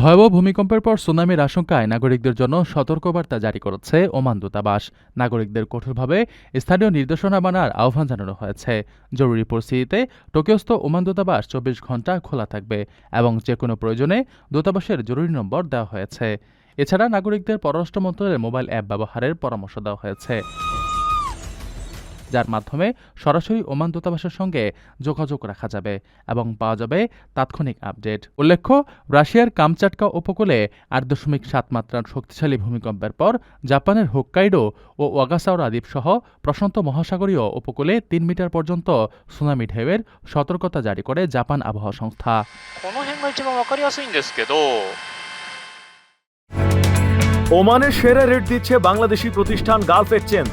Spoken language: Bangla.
ভয়াবহ ভূমিকম্পের পর সুনামির আশঙ্কায় নাগরিকদের জন্য সতর্কবার্তা জারি করেছে ওমান দূতাবাস। নাগরিকদের কঠোরভাবে স্থানীয় নির্দেশনা মানার আহ্বান জানানো হয়েছে। জরুরি পরিস্থিতিতে টোকিওস্থ ওমান দূতাবাস চব্বিশ ঘণ্টা খোলা থাকবে এবং যে কোনো প্রয়োজনে দূতাবাসের জরুরি নম্বর দেওয়া হয়েছে। এছাড়া নাগরিকদের পররাষ্ট্র মন্ত্রণালয়ের মোবাইল অ্যাপ ব্যবহারের পরামর্শ দেওয়া হয়েছে। যার মাধ্যমে সরাসরি ওমান দূতাবাসের সঙ্গে যোগাযোগ রাখা যাবে এবং পাওয়া যাবে তাৎক্ষণিক আপডেট। উল্লেখ্য, রাশিয়ার কামচাটকা উপকূলে আট দশমিক সাত মাত্রার শক্তিশালী ভূমিকম্পের পর জাপানের হোক্কাইডো ও ওয়াগাসাওরা দ্বীপসহ প্রশান্ত মহাসাগরীয় উপকূলে তিন মিটার পর্যন্ত সুনামি ঢেউয়ের সতর্কতা জারি করে জাপান আবহাওয়া সংস্থা। ওমানের সেরা রেট দিচ্ছে বাংলাদেশি প্রতিষ্ঠান গালফ এক্সচেঞ্জ